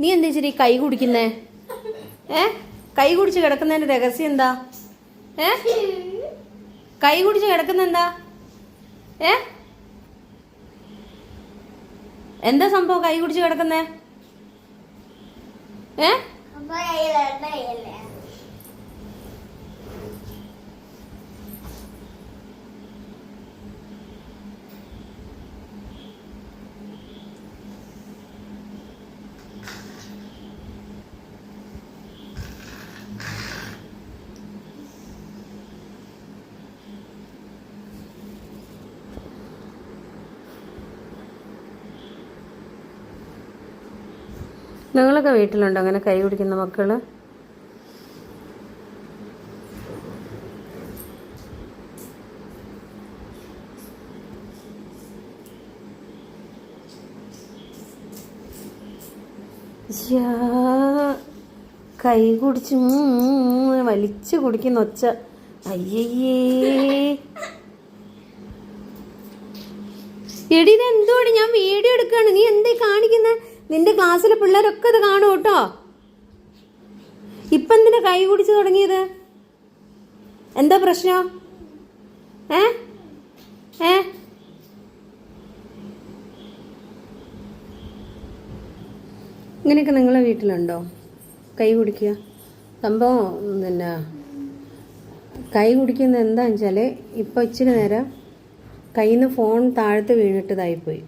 നീ എന്താ ശരി കൈ കുടിക്കുന്നേ? ഏ? കൈ കുടിച്ച് കിടക്കുന്നതിന്റെ രഹസ്യം എന്താ? ഏ? കൈ കുടിച്ച് കിടക്കുന്ന എന്താ ഏ? എന്താ സംഭവം കൈ കുടിച്ച് കിടക്കുന്നേ? ഏ? നിങ്ങളൊക്കെ വീട്ടിലുണ്ടോ? അങ്ങനെ കൈ പിടിക്കുന്ന മക്കൾ? കൈ കുടിച്ച് വലിച്ചു കുടിക്കുന്ന ഒച്ച. അയ്യേ എടി ഇത് എന്തുവാണ് ഞാൻ വീഡിയോ എടുക്കാണ്. നീ എന്തേ കാണിക്കുന്ന? നിന്റെ ക്ലാസ്സിലെ പിള്ളേരൊക്കെ ഇത് കാണും കേട്ടോ. ഇപ്പം എന്തിനാ കൈ കുടിച്ചു തുടങ്ങിയത്? എന്താ പ്രശ്നം? ഏ? ഏ? ഇങ്ങനെയൊക്കെ നിങ്ങളെ വീട്ടിലുണ്ടോ? കൈ കുടിക്കുക. സംഭവം പിന്നെ കൈ കുടിക്കുന്നത് എന്താണെന്ന് വെച്ചാൽ ഇപ്പോൾ ഇച്ചിരി നേരം കയ്യിൽ നിന്ന് ഫോൺ താഴത്ത് വീണിട്ടതായിപ്പോയി.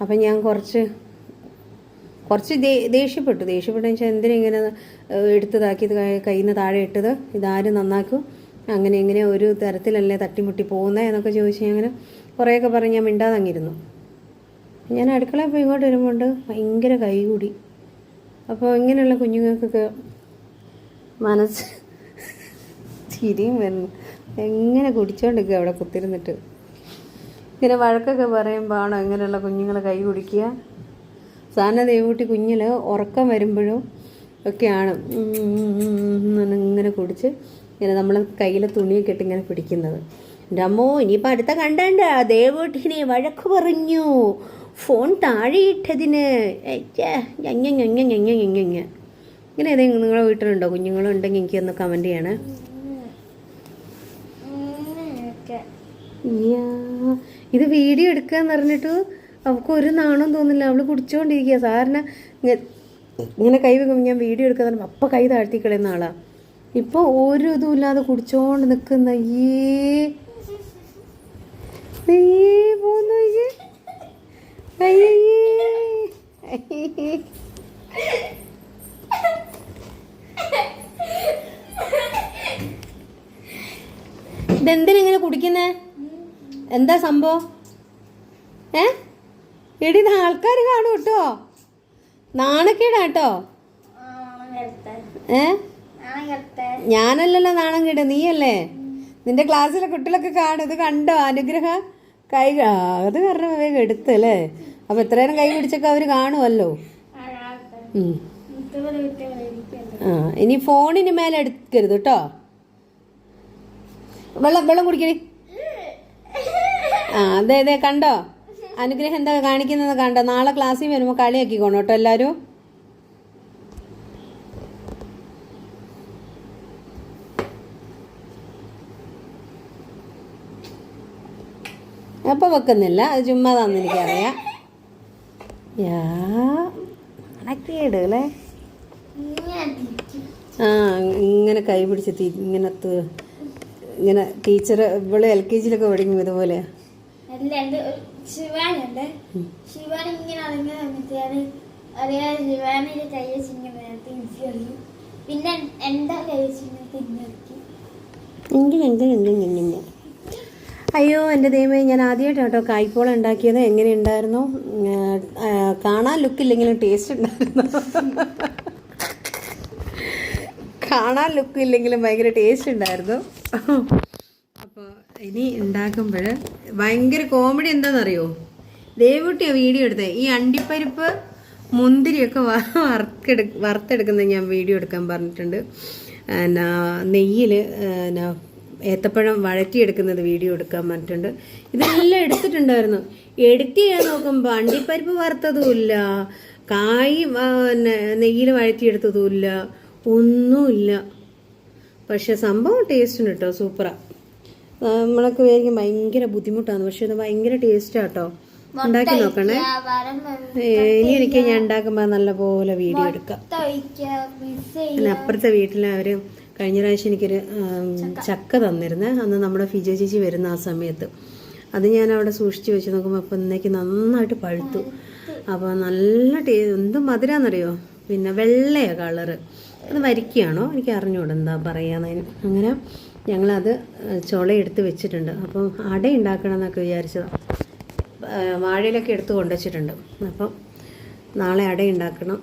അപ്പം ഞാൻ കുറച്ച് കുറച്ച് ദേഷ്യപ്പെട്ടു. ദേഷ്യപ്പെട്ടു വെച്ചാൽ എന്തിനാ ഇങ്ങനെ എടുത്തതാക്കിയത് കയ്യിൽ നിന്ന് താഴെ ഇട്ടത്? ഇതാരും നന്നാക്കും. അങ്ങനെ ഇങ്ങനെ ഒരു തരത്തിലല്ലേ തട്ടിമുട്ടി പോകുന്നത് എന്നൊക്കെ ചോദിച്ച് അങ്ങനെ കുറേയൊക്കെ പറഞ്ഞ് ഞാൻ മിണ്ടാതങ്ങിരുന്നു. ഞാൻ അടുക്കളയിൽ പോയി ഇങ്ങോട്ട് വരുമ്പോൾ ഭയങ്കര കൈകൂടി. അപ്പോൾ ഇങ്ങനെയുള്ള കുഞ്ഞുങ്ങൾക്കൊക്കെ മനസ്സ് ചിരിയും വരുന്നു എങ്ങനെ കുടിച്ചോണ്ടിരിക്കുക അവിടെ കുത്തിരുന്നിട്ട്. ഇങ്ങനെ വഴക്കൊക്കെ പറയുമ്പോഴാണോ ഇങ്ങനെയുള്ള കുഞ്ഞുങ്ങൾ കൈ കുടിക്കുക? സാധാരണ ദൈവൂട്ടി കുഞ്ഞിൽ ഉറക്കം വരുമ്പോഴും ഒക്കെയാണ്. എന്ന് ഇങ്ങനെ കുടിച്ച് ഇങ്ങനെ നമ്മൾ കയ്യിൽ തുണിയൊക്കെ ഇട്ട് ഇങ്ങനെ പിടിക്കുന്നത്. എന്റെ അമ്മോ ഇനിയിപ്പോൾ അടുത്ത കണ്ടണ്ട. ദേവൂട്ടിനെ വഴക്ക് പറഞ്ഞു. ഫോൺ താഴെയിട്ടതിന് ഞങ്ങ ഞങ്ങ ഞങ്ങ ഞങ്ങ ഇങ്ങനെ ഏതെങ്കിലും നിങ്ങളെ വീട്ടിലുണ്ടോ? കുഞ്ഞുങ്ങളുണ്ടെങ്കിൽ ഉണ്ടെങ്കിൽ കമന്റ് ചെയ്യണേ. കമന്റ് ചെയ്യണം ഇത് വീഡിയോ എടുക്കാന്ന് പറഞ്ഞിട്ട് അവൾക്ക് ഒരു നാണം തോന്നില്ല. അവൾ കുടിച്ചുകൊണ്ടിരിക്കുക സാറിന് ഇങ്ങനെ കൈ വെക്കുമ്പോൾ ഞാൻ വീഡിയോ എടുക്കാൻ അപ്പം കൈ താഴ്ത്തി കളയുന്ന ആളാ. ഇപ്പൊ ഒരു ഇതുമില്ലാതെ കുടിച്ചോണ്ട് നിൽക്കുന്ന ഇതെന്തിനിങ്ങനെ കുടിക്കുന്നേ? എന്താ സംഭവം? ഏ? എടി ആൾക്കാർ കാണും കേട്ടോ. നാണക്കേടാ കേട്ടോ. ഏ? ഞാനല്ലല്ലോ നാണം കേട്ട നീയല്ലേ? നിന്റെ ക്ലാസ്സിലെ കുട്ടികളൊക്കെ കാണും. ഇത് കണ്ടോ? അനുഗ്രഹ കൈ അത് കാരണം വേഗം എടുത്തല്ലേ അപ്പൊ എത്ര നേരം കൈ പിടിച്ചൊക്കെ അവർ കാണുമല്ലോ. ആ ഇനി ഫോണിന് മേലെ എടുക്കരുത് കേട്ടോ. വെള്ളം വെള്ളം കുടിക്കണേ ആ അതെ അതെ കണ്ടോ? അനുഗ്രഹം എന്താ കാണിക്കുന്നത് കണ്ട? നാളെ ക്ലാസ്സിൽ വരുമ്പോൾ കളിയാക്കിക്കോണം കേട്ടോ എല്ലാവരും അപ്പൊ വെക്കുന്നില്ല? അത് ചുമ്മാ തന്നെ എനിക്കറിയാം യാ ഇങ്ങനെ ആ ഇങ്ങനെ കൈ പിടിച്ച് ഇങ്ങനെ ഇങ്ങനെ ടീച്ചർ ഇവൾ എൽ കെ ജിയിലൊക്കെ പഠിക്കും ഇതുപോലെ. ശിവാനുണ്ട്. ശിവാൻ ഇങ്ങനെ അറിഞ്ഞ സമയത്താണ് അറിയാതെ ശിവാനിന്റെ കൈ വെച്ചിങ്ങനെ തിരിച്ചറിയും പിന്നെ എന്താ കൈ വെച്ചിങ്ങനെ തിരിഞ്ഞിറക്കി അയ്യോ എന്റെ ദൈവമേ ഞാൻ ആദ്യമായിട്ടാണ് കേട്ടോ കായ്പോള ഉണ്ടാക്കിയത്. എങ്ങനെ ഉണ്ടായിരുന്നു? കാണാൻ ലുക്കില്ലെങ്കിലും ടേസ്റ്റ് ഉണ്ടായിരുന്നു. കാണാൻ ലുക്കില്ലെങ്കിലും ഭയങ്കര ടേസ്റ്റ് ഉണ്ടായിരുന്നു. അപ്പോൾ ഇനി ഉണ്ടാക്കുമ്പോൾ ഭയങ്കര കോമഡി എന്താണെന്നറിയോ ആ വീഡിയോ എടുത്തത് ഈ അണ്ടിപ്പരിപ്പ് മുന്തിരിയൊക്കെ വറുത്തെടു വറുത്തെടുക്കുന്നത് ഞാൻ വീഡിയോ എടുക്കാൻ പറഞ്ഞിട്ടുണ്ട്. എന്നാ നെയ്യിൽ എന്നാ ഏത്തപ്പഴം വഴറ്റിയെടുക്കുന്നത് വീഡിയോ എടുക്കാൻ പറഞ്ഞിട്ടുണ്ട്. ഇതെല്ലാം എടുത്തിട്ടുണ്ടായിരുന്നു. എഡിറ്റ് ചെയ്യാൻ നോക്കുമ്പോൾ അണ്ടിപ്പരിപ്പ് വറുത്തതുമില്ല. കായ് പിന്നെ നെയ്യിൽ വഴറ്റിയെടുത്തതുമില്ല. ഒന്നുമില്ല. പക്ഷെ സംഭവം ടേസ്റ്റിന് കേട്ടോ സൂപ്പറാ. നമ്മളൊക്കെ വിചാരിക്കും ഭയങ്കര ബുദ്ധിമുട്ടാണ് പക്ഷെ ഇത് ഭയങ്കര ടേസ്റ്റാണ് കേട്ടോ ഉണ്ടാക്കി നോക്കണേ. ഇനി എനിക്ക് ഞാൻ ഉണ്ടാക്കുമ്പോൾ നല്ലപോലെ വീഡിയോ എടുക്കാം. പിന്നെ അപ്പുറത്തെ വീട്ടിൽ അവർ കഴിഞ്ഞ പ്രാവശ്യം എനിക്കൊരു ചക്ക. തന്നിരുന്നേ. അന്ന് നമ്മുടെ ഫിജോ ചേച്ചി വരുന്ന ആ സമയത്ത്. അത് ഞാൻ അവിടെ സൂക്ഷിച്ച് വെച്ച് നോക്കുമ്പോൾ അപ്പം ഇന്നേക്ക് നന്നായിട്ട് പഴുത്തു. അപ്പോൾ നല്ല ടേ എന്ത് മധുരാന്നറിയോ? പിന്നെ വെള്ളയാ കളറ് അത് വരിക്കുകയാണോ എനിക്ക് അറിഞ്ഞൂടെ എന്താ പറയാന്നതിന്. അങ്ങനെ ഞങ്ങളത് ചുളയെടുത്ത് വെച്ചിട്ടുണ്ട്. അപ്പം അട ഉണ്ടാക്കണം എന്നൊക്കെ വിചാരിച്ചതാണ് വാഴയിലൊക്കെ എടുത്ത് കൊണ്ടുവച്ചിട്ടുണ്ട്. അപ്പം നാളെ അട ഉണ്ടാക്കണം.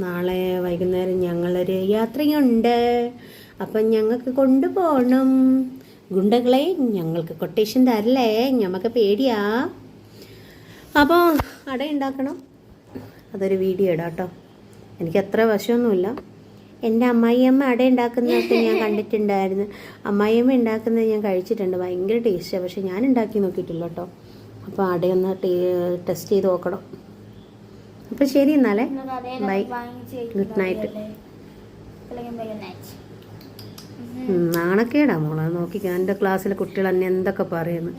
നാളെ വൈകുന്നേരം ഞങ്ങളൊരു യാത്രയുണ്ട്. അപ്പം ഞങ്ങൾക്ക് കൊണ്ടുപോകണം. ഗുണ്ടകളെ ഞങ്ങൾക്ക് കൊട്ടേഷൻ തരല്ലേ? ഞമ്മക്ക് പേടിയാ. അപ്പോൾ അട ഉണ്ടാക്കണം. അതൊരു വീഡിയോ ഇടാം കേട്ടോ. എനിക്ക് വശമൊന്നുമില്ല. എന്റെ അമ്മായിയമ്മ അട ഉണ്ടാക്കുന്നതൊക്കെ ഞാൻ കണ്ടിട്ടുണ്ടായിരുന്നു. അമ്മായിയമ്മ ഉണ്ടാക്കുന്നത് ഞാൻ കഴിച്ചിട്ടുണ്ട്. ഭയങ്കര ടേസ്റ്റാണ് പക്ഷെ ഞാൻ ഉണ്ടാക്കി നോക്കിയിട്ടില്ല കേട്ടോ. അപ്പോൾ അടയൊന്ന് ടെസ്റ്റ് ചെയ്ത് നോക്കണം. അപ്പോൾ ശരി എന്നാലേ. ബൈ ഗുഡ് നൈറ്റ് നാണക്കേടാ മോളെ. നോക്കി എന്റെ ക്ലാസ്സിലെ കുട്ടികൾ എന്നെ എന്തൊക്കെ പറയുന്നു.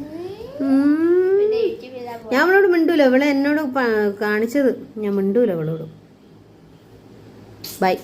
ഞാൻ അവളോട് മിണ്ടൂല. ഇവളെ എന്നോട് കാണിച്ചത്. ഞാൻ മിണ്ടൂല അവളോട്. ബൈ